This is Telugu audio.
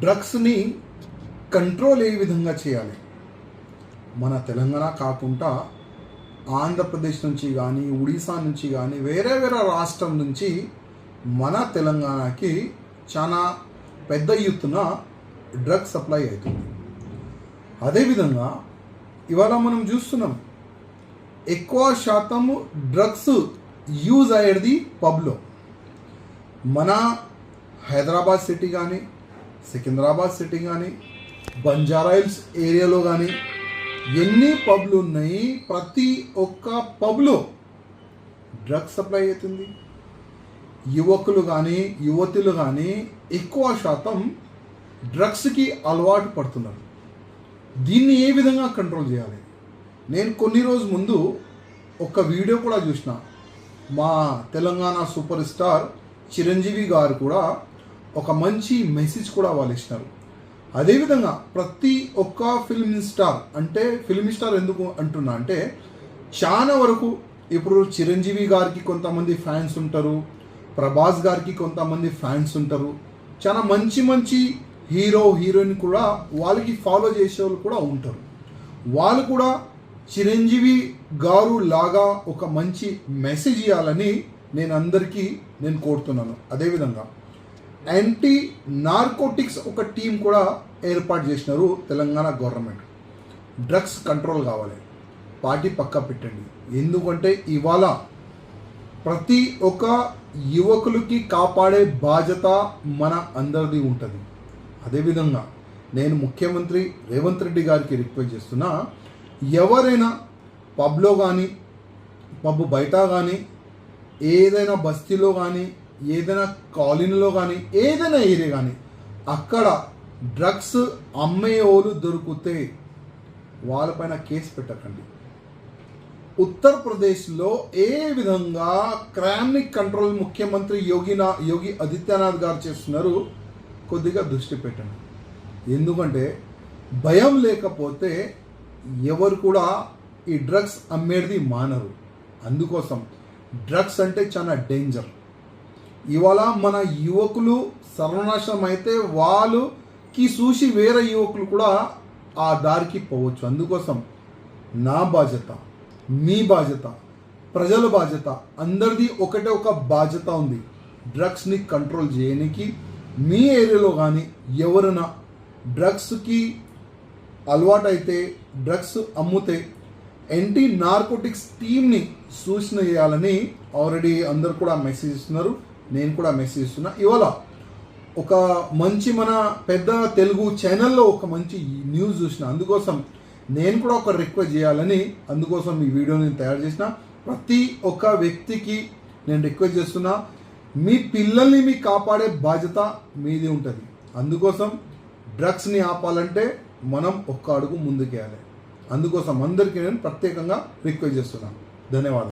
డ్రగ్స్ని కంట్రోల్ ఏ విధంగా చేయాలి? మన తెలంగాణ కాకుండా ఆంధ్రప్రదేశ్ నుంచి కానీ ఒడిశా నుంచి కానీ వేరే వేరే రాష్ట్రం నుంచి మన తెలంగాణకి చాలా పెద్ద ఎత్తున డ్రగ్ సప్లై అవుతుంది. అదేవిధంగా ఇవాళ మనం చూస్తున్నాం ఎక్కువ శాతము డ్రగ్స్ యూజ్ అయ్యేది పబ్లో. మన హైదరాబాద్ సిటీ కానీ సికింద్రాబాద్ సిటీ కానీ బంజారాయిల్స్ ఏరియాలో కానీ ఎన్ని పబ్లు ఉన్నాయి? ప్రతి ఒక్క పబ్లో డ్రగ్స్ సప్లై అవుతుంది. యువకులు కానీ యువతులు కానీ ఎక్కువ శాతం డ్రగ్స్కి అలవాటు పడుతున్నారు. దీన్ని ఏ విధంగా కంట్రోల్ చేయాలి? నేను కొన్ని రోజు ముందు ఒక వీడియో కూడా చూసిన. మా తెలంగాణ సూపర్ స్టార్ చిరంజీవి గారు కూడా ఒక మంచి మెసేజ్ కూడా వాళ్ళు ఇచ్చినారు. అదేవిధంగా ప్రతి ఒక్క ఫిల్మ్ స్టార్ అంటే ఫిల్మ్ స్టార్ ఎందుకు అంటున్నా అంటే చాలా వరకు ఇప్పుడు చిరంజీవి గారికి కొంతమంది ఫ్యాన్స్ ఉంటారు ప్రభాస్ గారికి కొంతమంది ఫ్యాన్స్ ఉంటారు. చాలా మంచి మంచి హీరో హీరోయిన్ కూడా వాళ్ళకి ఫాలో చేసే వాళ్ళు కూడా ఉంటారు. వాళ్ళు కూడా చిరంజీవి గారు లాగా ఒక మంచి మెసేజ్ ఇవ్వాలని నేను అందరికీ నేను కోరుతున్నాను. అదేవిధంగా యాంటీ నార్కోటిక్స్ ఒక టీం కూడా ఏర్పాటు చేసినారు తెలంగాణ గవర్నమెంట్. డ్రగ్స్ కంట్రోల్ కావాలి. పార్టీ పక్క పెట్టండి. ఎందుకంటే ఇవాళ ప్రతి ఒక్క యువకులకి కాపాడే బాధ్యత మన అందరిది ఉంటుంది. అదేవిధంగా నేను ముఖ్యమంత్రి రేవంత్ రెడ్డి గారికి రిక్వెస్ట్ చేస్తున్నా ఎవరైనా పబ్లో కానీ పబ్ బయట కానీ ఏదైనా బస్తీలో కానీ ఏదైనా కాలనీలో కానీ ఏదైనా ఏరియా కానీ అక్కడ డ్రగ్స్ అమ్మేవాళ్ళు దొరికితే వాళ్ళపైన కేసు పెట్టకండి. ఉత్తరప్రదేశ్లో ఏ విధంగా క్రైమ్ని కంట్రోల్ ముఖ్యమంత్రి యోగినా యోగి ఆదిత్యనాథ్ గారు చేస్తున్నారు కొద్దిగా దృష్టి పెట్టండి. ఎందుకంటే భయం లేకపోతే ఎవరు కూడా ఈ డ్రగ్స్ అమ్మేది మానరు. అందుకోసం డ్రగ్స్ అంటే చాలా డేంజర్. ఇవాళ మన యువకులు సర్వనాశనం అయితే వాళ్ళకి చూసి వేరే యువకులు కూడా ఆ దారికి పోవచ్చు. అందుకోసం నా బాధ్యత మీ బాధ్యత ప్రజల బాధ్యత అందరిది ఒకటే ఒక బాధ్యత ఉంది. డ్రగ్స్ని కంట్రోల్ చేయడానికి మీ ఏరియాలో కానీ ఎవరైనా డ్రగ్స్కి అలవాటైతే డ్రగ్స్ అమ్ముతే యాంటీ నార్కోటిక్స్ టీమ్ని సూచన చేయాలని ఆల్రెడీ అందరు కూడా మెసేజ్ ఇస్తున్నారు నేను కూడా మెసేజ్ ఇస్తున్నా ఇవాళ ఒక మంచి మన పెద్ద తెలుగు ఛానల్లో ఒక మంచి న్యూస్ చూసిన. అందుకోసం నేను కూడా ఒక రిక్వెస్ట్ చేయాలని అందుకోసం ఈ వీడియో నేను తయారు చేసిన. ప్రతి ఒక్క వ్యక్తికి నేను రిక్వెస్ట్ చేస్తున్నా మీ పిల్లల్ని మీ కాపాడే బాధ్యత మీది ఉంటుంది. అందుకోసం డ్రగ్స్ని ఆపాలంటే మనం ఒక్క అడుగు ముందుకేయాలి. అందుకోసం అందరికీ నేను ప్రత్యేకంగా రిక్వెస్ట్ చేస్తున్నాను ధన్యవాదాలు.